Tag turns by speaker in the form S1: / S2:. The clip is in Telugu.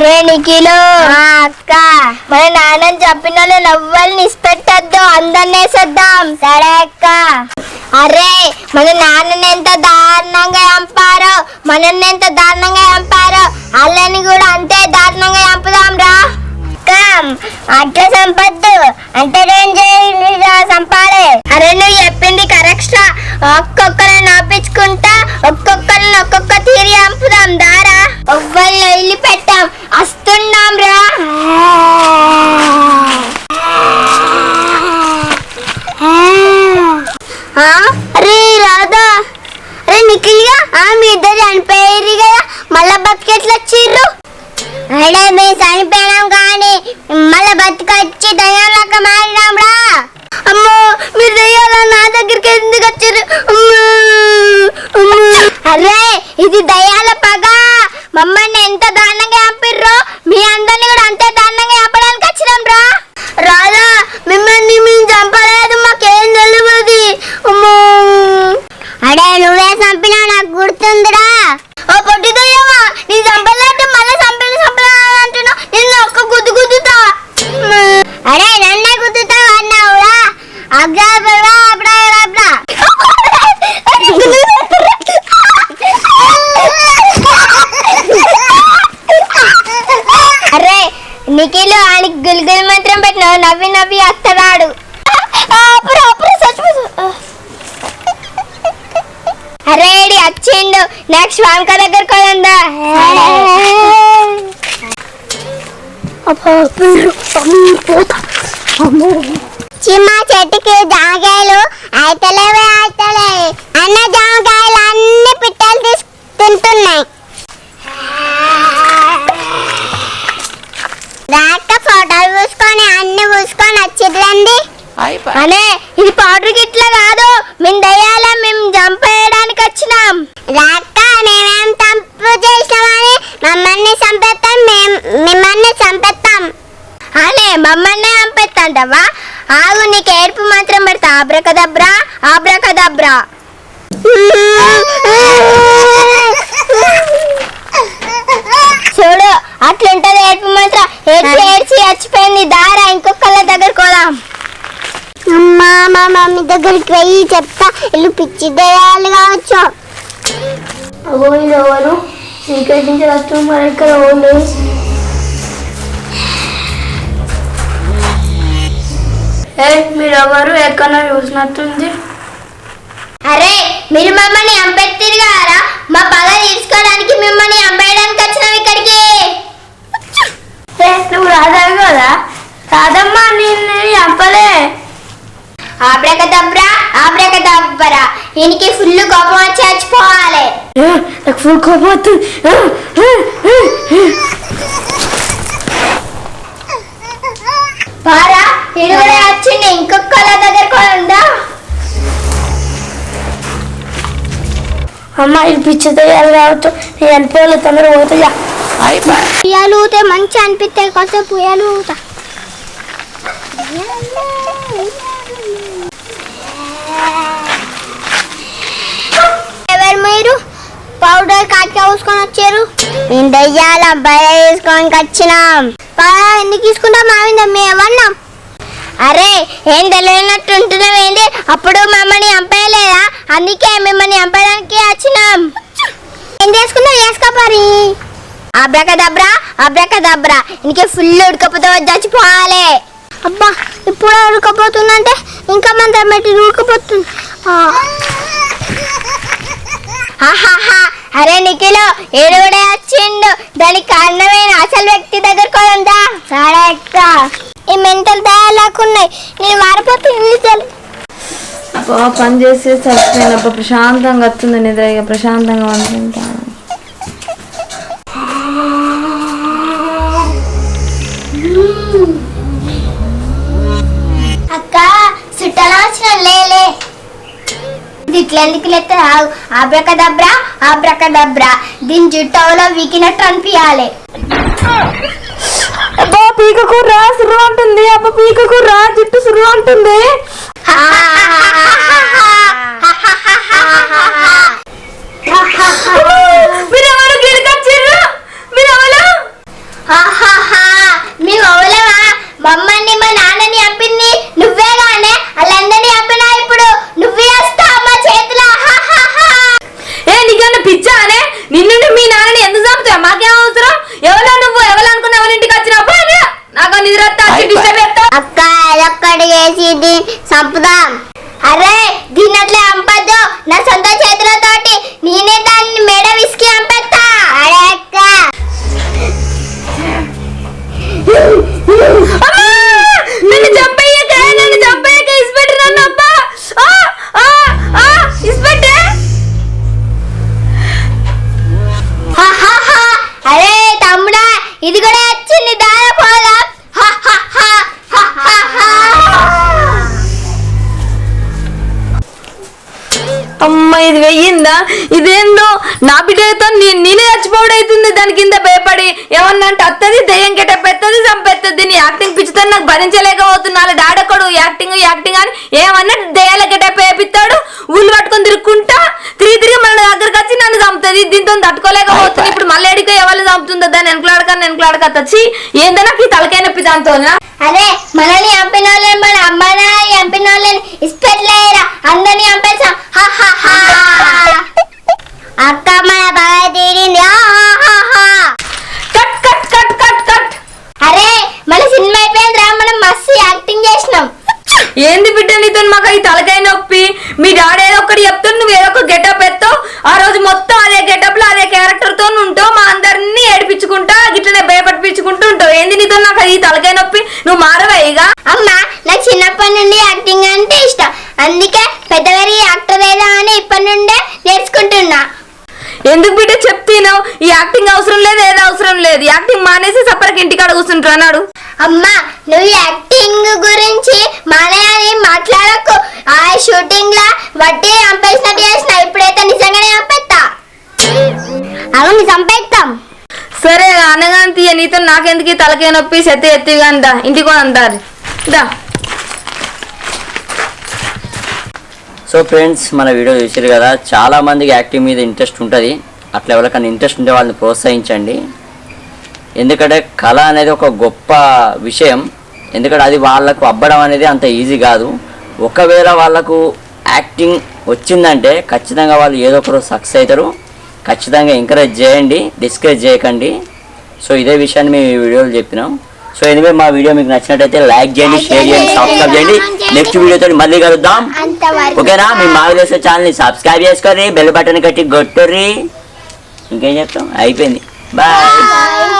S1: అరే నిఖిలు.
S2: అక్క.
S1: మన నాన్నని చెప్పిన వాళ్ళు నవ్వాలని ఇష్టపెట్టద్దు అందరిని వేసేద్దాం.
S2: సరే అక్క.
S1: అరే మన నాన్నని ఎంత దారుణంగా చంపారో మనల్ని ఎంత దారుణంగా చంపారో వాళ్ళని కూడా అంతే దారుణంగా చంపుదాం రా.
S2: అట్లా సంపద్దు అంటే ఏం చేయాలి సంపాలి
S1: అరే నువ్వు
S2: ఆ? అరే రాధా. అరే నిఖిల్గా ఆ మీ ఇద్దరు చనిపోయారు కదా. మళ్ళా బతికెట్లా వచ్చిర్రు అడే మేము చనిపోయినాం కానీ మళ్ళా బతికొచ్చి దయ్యంలాగా మారినాం రా.
S1: అరే నిఖిల్ ఆయనకి గుల్గుల్ మంత్రం పెట్టిన నవ్వి నవ్వి వస్తాడు అరే ఈడి వచ్చిండు నెక్స్ట్ వాంక దగ్గర కొలందా
S2: చిమ్మ చెట్టుకి జామకాయలు అయితలేవే అయితలే. అన్న జామకాయలు అన్ని పిట్టలు తీసు తింటున్నాయి. రాక ఫోటోలు పూసుకొని అన్ని పూసుకొని వచ్చిందండి
S1: అనే ఇది పౌడర్ గిట్ల కాదు మేము దయ్యాల మేము చంపేయడానికి వచ్చినాం
S2: రాక మేమేం తప్పు చేసినామని మమ్మల్ని చంపేస్తాం మేం మిమ్మల్ని చంపేస్తాం
S1: అనే మమ్మల్ని చంపేస్తాంటవా ఆగు నీకు ఏడుపు మాత్రం పెడతా ఆబ్రకదబ్రా ఆబ్రకదబ్రా చూడు అట్లుంటది ఏడుపు మాత్రం. ఏడ్చి ఏడ్చి చచ్చిపోయింది. దారా ఇంకొకళ్ళ దగ్గర కోదాం
S2: అమ్మా మా మమ్మీ దగ్గరికి వెళ్ళి చెప్తా. ఇల్లు పిచ్చి దయాలు కావచ్చు.
S1: ఎవరు? సీక్రెట్ నుంచి మరి ఇక్కడ ఓళ్ళు ఎక్కడ చూసినట్టుంది? అరే మీరు మమ్మల్ని చంపెత్తిరు కదా మా పగ తీర్చుకోవడానికి మిమ్మల్ని చంపేయడానికి వచ్చినాం ఇక్కడికి. నువ్వు రాదావి కదా? రాదమ్మా నేను చంపలే. ఆబ్రకదబ్రా ఆబ్రకదబ్బరా ఈయనకి ఫుల్ కోపం వచ్చి చచ్చిపోవాలి. నాకు ఫుల్ కోపం వస్తుంది. పారా ఇది కూడా వచ్చింది ఇంకొక దగ్గర కూడా ఉందా. అమ్మ ఇది పిచ్చి తెలియాలి కావచ్చు నేను చనిపోయాలి తొందర పోతుందా
S2: పుయ్యాలు ఊతే మంచి అనిపిస్తాయి కొంచెం పుయ్యాలు ఊత. ఎవరు మీరు? పౌడర్ కాటిగా పూసుకొని వచ్చారు. మేము దయ్యాల బయ వేసుకొని వచ్చినాం. బాగా ఎందుకు తీసుకుంటాం మావింద? మేము ఎవన్నాం
S1: అరే ఏం తెలియనట్టు ఉంటున్నావు ఏంటి అప్పుడు మమ్మల్ని చంపేయలేదా? అందుకే మిమ్మల్ని చంపడానికి వచ్చినాం
S2: ఏం చేసుకుంటా వేసుకోపారి
S1: అబ్రకదబ్రా అబ్రకదబ్రా ఇంకే ఫుల్ ఉడకపోతే చచ్చిపోవాలి
S2: అబ్బా ఇప్పుడు ఉడకపోతుందంటే ఇంకా మంత్రం పెట్టి ఉడకపోతుంది. ఆ.
S1: హాహాహా అరే నిఖిలో ఏడుగుడే వచ్చిండు. దానికి కారణమైన అసలు వ్యక్తి దగ్గర కొలందా
S2: సరే అక్క ఈ మెంటల్ తయారులాకున్నాయి నేను మారిపోతుంది
S3: పని చేసి చచ్చిపోయినప్పుడు ప్రశాంతంగా వస్తుంది నిద్ర ఇక ప్రశాంతంగా ఉంటుంది
S1: అక్క చుట్టాలు వచ్చిన లేలే. ఇట్లా ఎందుకు లేస్తే ఆబ్రకదబ్రా ఆబ్రకదబ్రా. దీని జుట్టలో వీకినట్టు అనిపించాలి
S3: అబ్బా పీక కూర సుర్రు అంటుంది. అబ్బా పీక కూర జుట్టు అంటుంది. నిన్ను మీ నాన్నని
S1: ఎందుకు
S3: చంపుతా మాకేం అవసరం? ఎవరు నువ్వు? ఎవరు అనుకున్న ఎవరి ఇంటికి వచ్చినప్పుడు నాకు నిద్ర
S2: అక్క ఎక్కడ చేసి చంపుదాం.
S1: అరే దీని అట్లా చంపద్దు. నా సొంత
S3: ఇదేందో? నా బిడ్డతో నే- నేనే చచ్చిపోవడం అవుతుంది దాని కింద భయపడి ఏమన్నా అంటే అత్తది దెయ్యం కెట పెత్తది చంపెత్తది. దీని యాక్టింగ్ పిచ్చితో నాకు భరించలేకపోతున్నా వాళ్ళ డాడొక్కడు యాక్టింగ్ యాక్టింగ్ అని ఏమన్నా దెయ్యాల గెట పేపిస్తాడు. ఊళ్ళు పట్టుకొని తిరుక్కుంటా తిరిగి తిరిగి మన దగ్గరకు వచ్చి నన్ను చంపుతుంది. దీంతో తట్టుకోలేకపోతుంది ఇప్పుడు మళ్ళీ దాన్ని వెనకలాడక వెనకలాడక వచ్చి ఏందో నాకు ఈ తలకాయ నొప్పి దాంతో
S1: అరే మనల్ని చంపిన వాళ్ళని మన అమ్మాయి చంపిన వాళ్ళని ఇష్టట్లేరా అందరిని చంపేసా
S2: అక్క మన బాగా తీరింది ఆ, ఆ, ఆ, ఆ.
S3: Cut cut cut cut cut
S1: అరే మన సినిమా అయిపోయిందిరా మనం మస్తు యాక్టింగ్ చేసినాం
S3: ఏంది బిడ్డ నీతో మాకు ఈ తలకాయ నొప్పి మీ డాడీ ఏదో ఒకటి చెప్తాడు నువ్వు ఏదో ఒక గెటప్ ఎత్తావు ఆ రోజు మొత్తం అదే గెటప్లో అదే క్యారెక్టర్తో ఉంటావు మా అందరినీ ఏడిపించుకుంటా గిట్లనే ఉంటావు. ఏంది నీతో నాకు ఈ తలకాయ నొప్పి? నువ్వు మారవా ఇక?
S1: అమ్మ నాకు చిన్నప్పటి నుండి యాక్టింగ్ అంటే ఇష్టం. అందుకే పెద్దవారి యాక్టర్ ఏదా అని ఇప్పటి నుండే నేర్చుకుంటున్నా.
S3: ఎందుకు బిడ్డ చెప్తీను? ఈ యాక్టింగ్ అవసరం లేదు ఏదో అవసరం లేదు. యాక్టింగ్ మానేసి సపరేట్ ఇంటికాడ కూర్చుంటా అన్నాడు
S1: అమ్మా నువ్వు యాక్టింగ్ గురించి మానేయాలి మాట్లాడకు. ఆ షూటింగ్ లా వడ్డీ చంపేసినట్టు చేసిన ఇప్పుడైతే నిజంగానే చంపేస్తా.
S2: అవును చంపేస్తాం.
S3: సరే అనగాని తీయ నీతో నాకెందుకు తలకే నొప్పి? సెత్త ఎత్తి అందా ఇంటికో అందారు దా
S4: సో ఫ్రెండ్స్ మన వీడియో చూసారు కదా చాలా మందికి యాక్టింగ్ మీద ఇంట్రెస్ట్ ఉంటుంది. అట్లా ఎవరికైనా ఇంట్రెస్ట్ ఉంటే వాళ్ళని ప్రోత్సహించండి. ఎందుకంటే కళ అనేది ఒక గొప్ప విషయం. ఎందుకంటే అది వాళ్ళకు అబ్బడం అనేది అంత ఈజీ కాదు. ఒకవేళ వాళ్ళకు యాక్టింగ్ వచ్చిందంటే ఖచ్చితంగా వాళ్ళు ఏదో ఒకరు సక్సెస్ అవుతారు. ఖచ్చితంగా ఎంకరేజ్ చేయండి డిస్కరేజ్ చేయకండి. సో ఇదే విషయాన్ని మేము ఈ వీడియోలో చెప్పినాం. సో ఎనివే మా వీడియో మీకు నచ్చినట్టయితే లైక్ చేయండి షేర్ చేయండి సబ్స్క్రైబ్ చేయండి. నెక్స్ట్ వీడియోతో మళ్ళీ కలుద్దాం. ఓకేనా? మీ మావిలేసే ఛానల్ని సబ్స్క్రైబ్ చేసుకొని బెల్ బటన్ కట్టి కొట్టుర్రి. ఇంకేం చెప్తాం? అయిపోయింది.
S1: బాయ్